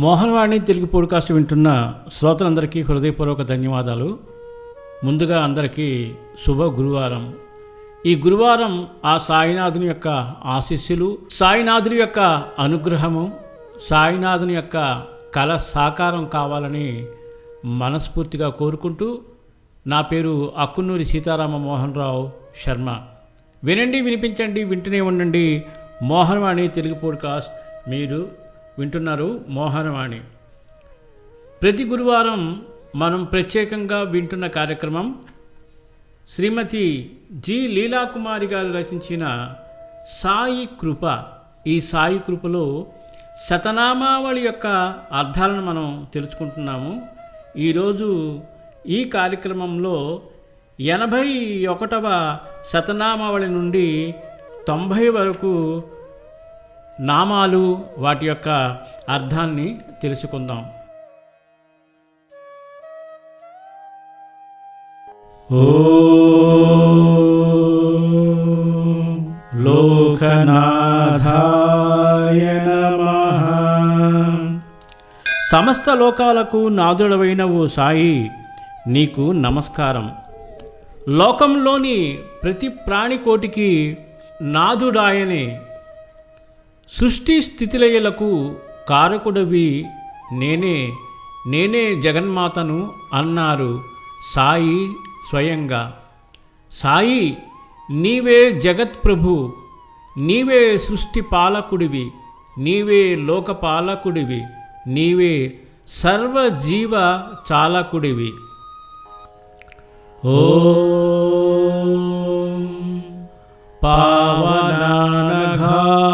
Mohan Vani Telugu podcast వింటున్న శ్రోతలందరికీ హృదయపూర్వక ధన్యవాదాలు. ముందుగా అందరికీ శుభ గురువారం. ఈ గురువారం ఆ సాయినాథుని యొక్క ఆశీస్సులు సాయినాథుని యొక్క అనుగ్రహము సాయినాథుని యొక్క కళ సాకారం కావాలని మనస్ఫూర్తిగా కోరుకుంటూ నా పేరు అక్కున్నూరి సీతారామ మోహన్ రావు శర్మ. వినండి వినిపించండి వింటూనే ఉండండి. మోహన్వాణి తెలుగు పోడ్కాస్ట్ మీరు వింటున్నారు మోహనవాణి. ప్రతి గురువారం మనం ప్రత్యేకంగా వింటున్న కార్యక్రమం శ్రీమతి జి లీలాకుమారి గారు రచించిన సాయి కృప. ఈ సాయి కృపలో శతనామావళి యొక్క అర్థాలను మనం తెలుసుకుంటున్నాము. ఈరోజు ఈ కార్యక్రమంలో ఎనభై ఒకటవ శతనామావళి నుండి తొంభై వరకు నామాలు వాటి యొక్క అర్థాన్ని తెలుసుకుందాం. ఓ లోకనాథాయ సమస్త లోకాలకు నాదుడవైన ఓ సాయి నీకు నమస్కారం. లోకంలోని ప్రతి ప్రాణికోటికి నాదుడాయనే సృష్టి స్థితిలయలకు కారకుడవి నేనే నేనే జగన్మాతను అన్నారు సాయి స్వయంగా. సాయి నీవే జగత్ప్రభు నీవే సృష్టి పాలకుడివి నీవే లోకపాలకుడివి నీవే సర్వజీవ చాలకుడివి. ఓ పావనానఘాయ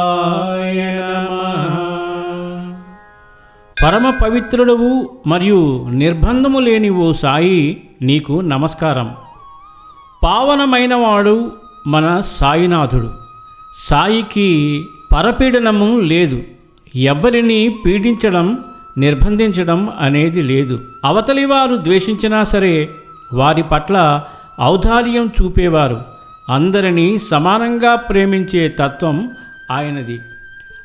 పరమ పవిత్రుడవు మరియు నిర్బంధము లేని ఓ సాయి నీకు నమస్కారం. పావనమైనవాడు మన సాయినాథుడు. సాయికి పరపీడనము లేదు. ఎవరిని పీడించడం నిర్బంధించడం అనేది లేదు. అవతలి వారు ద్వేషించినా సరే వారి పట్ల ఔదార్యం చూపేవారు. అందరినీ సమానంగా ప్రేమించే తత్వం ఆయనది.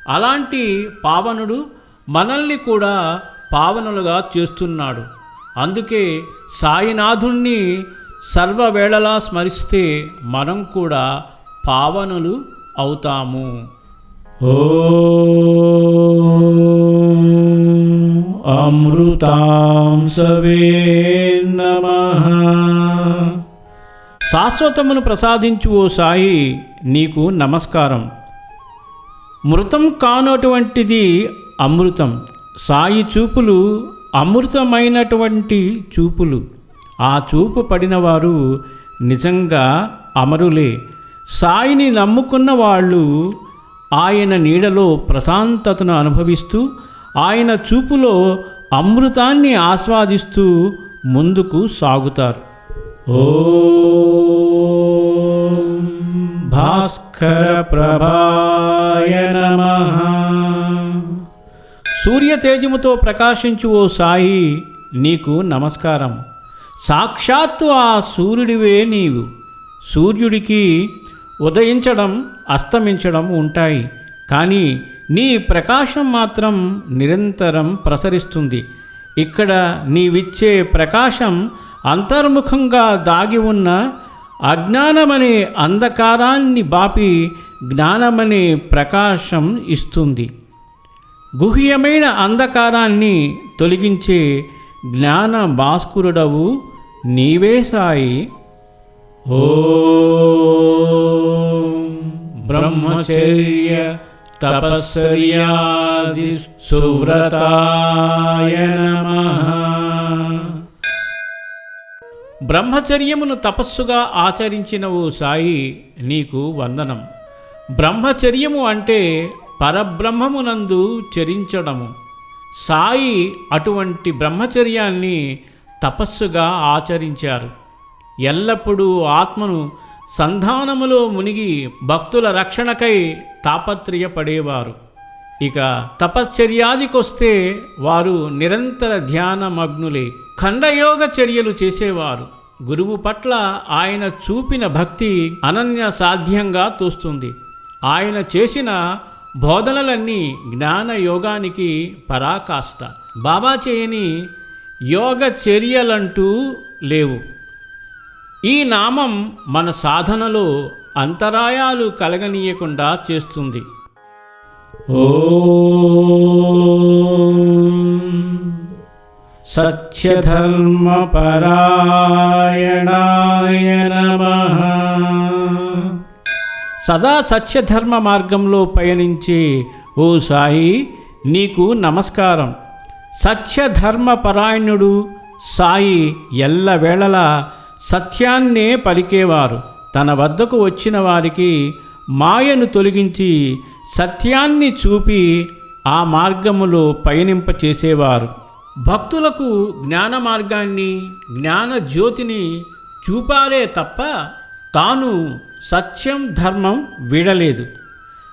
అలాంటి పావనుడు మనల్ని కూడా పావనులుగా చేస్తున్నాడు. అందుకే సాయినాథుణ్ణి సర్వవేళలా స్మరిస్తే మనం కూడా పావనులు అవుతాము. ఓ అమృతాంసవే నమః. శాశ్వతమును ప్రసాదించు ఓ సాయి నీకు నమస్కారం. మృతం కానటువంటిది అమృతం. సాయి చూపులు అమృతమైనటువంటి చూపులు. ఆ చూపు పడినవారు నిజంగా అమరులే. సాయిని నమ్ముకున్న వాళ్ళు ఆయన నీడలో ప్రశాంతతను అనుభవిస్తూ ఆయన చూపులో అమృతాన్ని ఆస్వాదిస్తూ ముందుకు సాగుతారు. ఓ భాస్కర ప్రభాయన సూర్య తేజముతో ప్రకాశించు ఓ సాయి నీకు నమస్కారం. సాక్షాత్తు ఆ సూర్యుడివే నీవు. సూర్యుడికి ఉదయించడం అస్తమించడం ఉంటాయి. కానీ నీ ప్రకాశం మాత్రం నిరంతరం ప్రసరిస్తుంది. ఇక్కడ నీవిచ్చే ప్రకాశం అంతర్ముఖంగా దాగి ఉన్న అజ్ఞానమనే అంధకారాన్ని బాపి జ్ఞానమనే ప్రకాశం ఇస్తుంది. గుహ్యమైన అంధకారాన్ని తొలగించే జ్ఞాన భాస్కురుడవు నీవే సాయి. ఓ బ్రహ్మచర్య తపస్సర్యాది సువ్రతాయ బ్రహ్మచర్యమును తపస్సుగా ఆచరించిన ఓ సాయి నీకు వందనం. బ్రహ్మచర్యము అంటే పరబ్రహ్మమునందు చరించడము. సాయి అటువంటి బ్రహ్మచర్యాన్ని తపస్సుగా ఆచరించారు. ఎల్లప్పుడూ ఆత్మను సంధానములో మునిగి భక్తుల రక్షణకై తాపత్రయపడేవారు. ఇక తపశ్చర్యాదికొస్తే వారు నిరంతర ధ్యానమగ్నులే ఖండయోగ చర్యలు చేసేవారు. గురువు పట్ల ఆయన చూపిన భక్తి అనన్య సాధ్యంగా తోస్తుంది. ఆయన చేసిన బోధనలన్నీ జ్ఞాన యోగానికి పరాకాష్ట. బాబా చేయని యోగ చర్యలంటూ లేవు. ఈ నామం మన సాధనలో అంతరాయాలు కలగనీయకుండా చేస్తుంది. సత్యధర్మపరాయణాయ నమ. సదా సత్యధర్మ మార్గంలో పయనించే ఓ సాయి నీకు నమస్కారం. సత్యధర్మ పరాయణుడు సాయి ఎల్లవేళలా సత్యాన్నే పలికేవారు. తన వద్దకు వచ్చిన వారికి మాయను తొలగించి సత్యాన్ని చూపి ఆ మార్గములో పయనింపచేసేవారు భక్తులకు జ్ఞాన మార్గాన్ని జ్ఞాన జ్యోతిని చూపారే తప్ప తాను సత్యం ధర్మం వీడలేదు.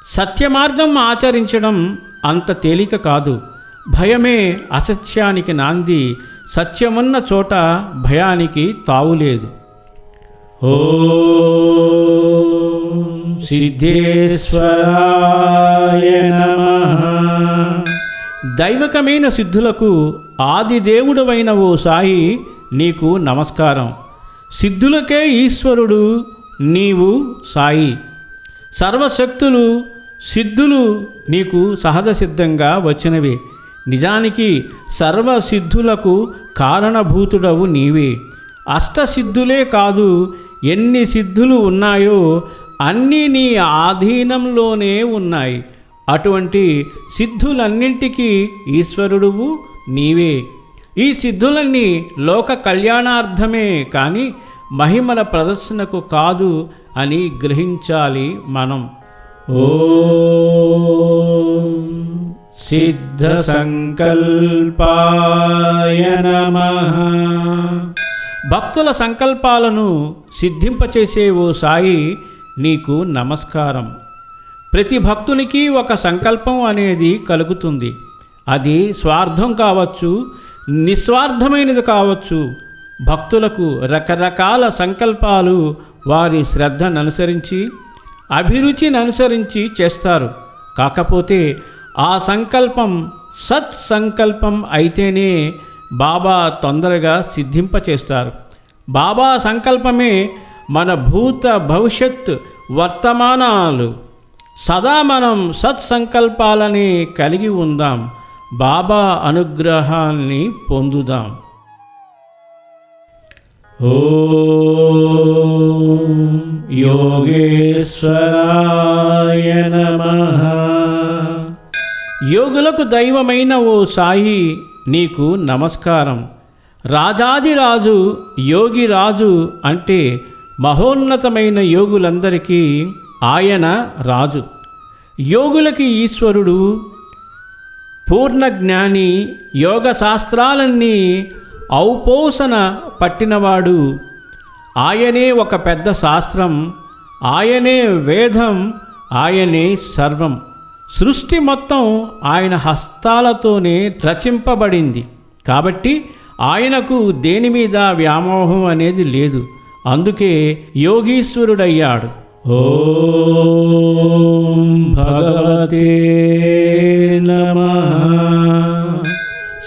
సత్యమార్గం ఆచరించడం అంత తేలిక కాదు. భయమే అసత్యానికి నాంది. సత్యమున్న చోట భయానికి తావులేదు. ఓ సిద్ధేశ్వరాయ దైవకమైన సిద్ధులకు ఆదిదేవుడవైన ఓ సాయి నీకు నమస్కారం. సిద్ధులకే ఈశ్వరుడు నీవు సాయి. సర్వశక్తులు సిద్ధులు నీకు సహజ సిద్ధంగా వచ్చినవి. నిజానికి సర్వసిద్ధులకు కారణభూతుడవు నీవే. అష్టసిద్ధులే కాదు ఎన్ని సిద్ధులు ఉన్నాయో అన్నీ నీ ఆధీనంలోనే ఉన్నాయి. అటువంటి సిద్ధులన్నింటికీ ఈశ్వరుడువు నీవే. ఈ సిద్ధులన్నీ లోక కళ్యాణార్థమే కానీ మహిమల ప్రదర్శనకు కాదు అని గ్రహించాలి మనం. ఓ సిద్ధ సంకల్పాయ నమః. భక్తుల సంకల్పాలను సిద్ధింపచేసే ఓ సాయి నీకు నమస్కారం. ప్రతి భక్తునికి ఒక సంకల్పం అనేది కలుగుతుంది. అది స్వార్థం కావచ్చు నిస్వార్థమైనది కావచ్చు. భక్తులకు రకరకాల సంకల్పాలు వారి శ్రద్ధను అనుసరించి అభిరుచిని అనుసరించి చేస్తారు. కాకపోతే ఆ సంకల్పం సత్ సంకల్పం అయితేనే బాబా తొందరగా సిద్ధింపచేస్తారు. బాబా సంకల్పమే మన భూత భవిష్యత్ వర్తమానాలు. సదా మనం సత్సంకల్పాలని కలిగి ఉందాం. బాబా అనుగ్రహాన్ని పొందుదాం. ఓ యోగేశ్వరాయ నమ. యోగులకు దైవమైన ఓ సాయి నీకు నమస్కారం. రాజాదిరాజు యోగిరాజు అంటే మహోన్నతమైన యోగులందరికీ ఆయన రాజు. యోగులకి ఈశ్వరుడు పూర్ణ జ్ఞాని యోగ శాస్త్రాలన్నీ ఔపోసన పట్టినవాడు. ఆయనే ఒక పెద్ద శాస్త్రం ఆయనే వేదం ఆయనే సర్వం. సృష్టి మొత్తం ఆయన హస్తాలతోనే రచింపబడింది. కాబట్టి ఆయనకు దేని మీద వ్యామోహం అనేది లేదు. అందుకే యోగీశ్వరుడయ్యాడు. ఓ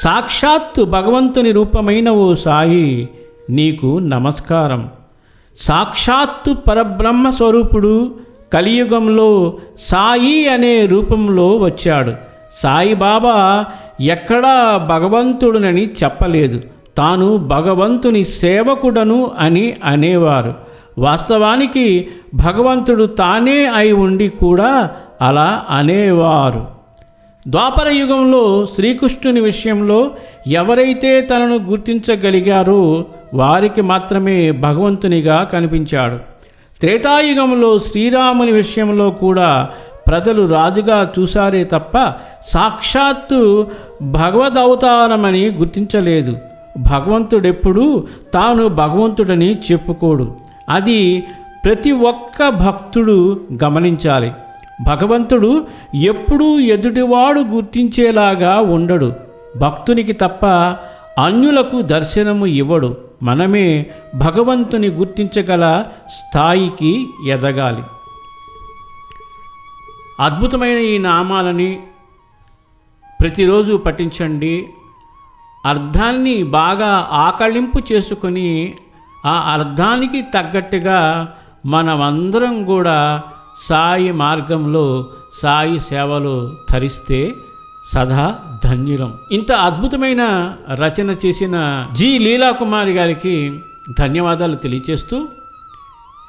సాక్షాత్తు భగవంతుని రూపమైన ఓ సాయి నీకు నమస్కారం. సాక్షాత్తు పరబ్రహ్మ స్వరూపుడు కలియుగంలో సాయి అనే రూపంలో వచ్చాడు. సాయిబాబా ఎక్కడా భగవంతుడునని చెప్పలేదు. తాను భగవంతుని సేవకుడను అని అనేవారు. వాస్తవానికి భగవంతుడు తానే అయి ఉండి కూడా అలా అనేవారు. ద్వాపర యుగంలో శ్రీకృష్ణుని విషయంలో ఎవరైతే తనను గుర్తించగలిగారో వారికి మాత్రమే భగవంతునిగా కనిపించాడు. త్రేతాయుగంలో శ్రీరాముని విషయంలో కూడా ప్రజలు రాజుగా చూశారే తప్ప సాక్షాత్తు భగవదవతారమని గుర్తించలేదు. భగవంతుడెప్పుడూ తాను భగవంతుడని చెప్పుకోడు. అది ప్రతి ఒక్క భక్తుడు గమనించాలి. భగవంతుడు ఎప్పుడూ ఎదుటివాడు గుర్తించేలాగా ఉండడు. భక్తునికి తప్ప అన్యులకు దర్శనము ఇవ్వడు. మనమే భగవంతుని గుర్తించగల స్థాయికి ఎదగాలి. అద్భుతమైన ఈ నామాలని ప్రతిరోజు పఠించండి. అర్థాన్ని బాగా ఆకళింపు చేసుకొని ఆ అర్థానికి తగ్గట్టుగా మనమందరం కూడా సాయి మార్గంలో సాయి సేవలో ధరిస్తే సదా ధన్యులం. ఇంత అద్భుతమైన రచన చేసిన జి లీలాకుమారి గారికి ధన్యవాదాలు తెలియచేస్తూ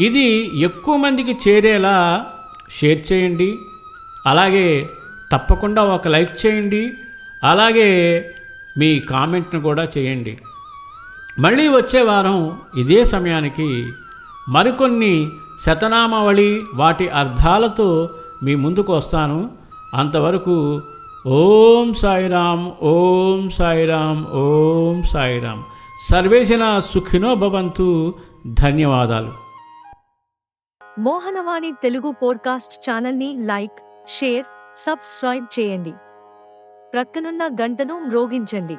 ఇది ఎక్కువ మందికి చేరేలా షేర్ చేయండి అలాగే తప్పకుండా ఒక లైక్ చేయండి అలాగే మీ కామెంట్ను కూడా చేయండి. మళ్ళీ వచ్చే వారం ఇదే సమయానికి మరికొన్ని శతనామావళి వాటి అర్థాలతో మీ ముందుకు వస్తాను. అంతవరకు ఓం సాయిరామ్ ఓం సాయిరామ్ ఓం సాయిరామ్ సర్వేజన సుఖినో భవంతు. ధన్యవాదాలు. మోహనవాణి తెలుగు పోడ్కాస్ట్ ఛానల్ని లైక్ షేర్ సబ్స్క్రైబ్ చేయండి. ప్రక్కనున్న గంటను మ్రోగించండి.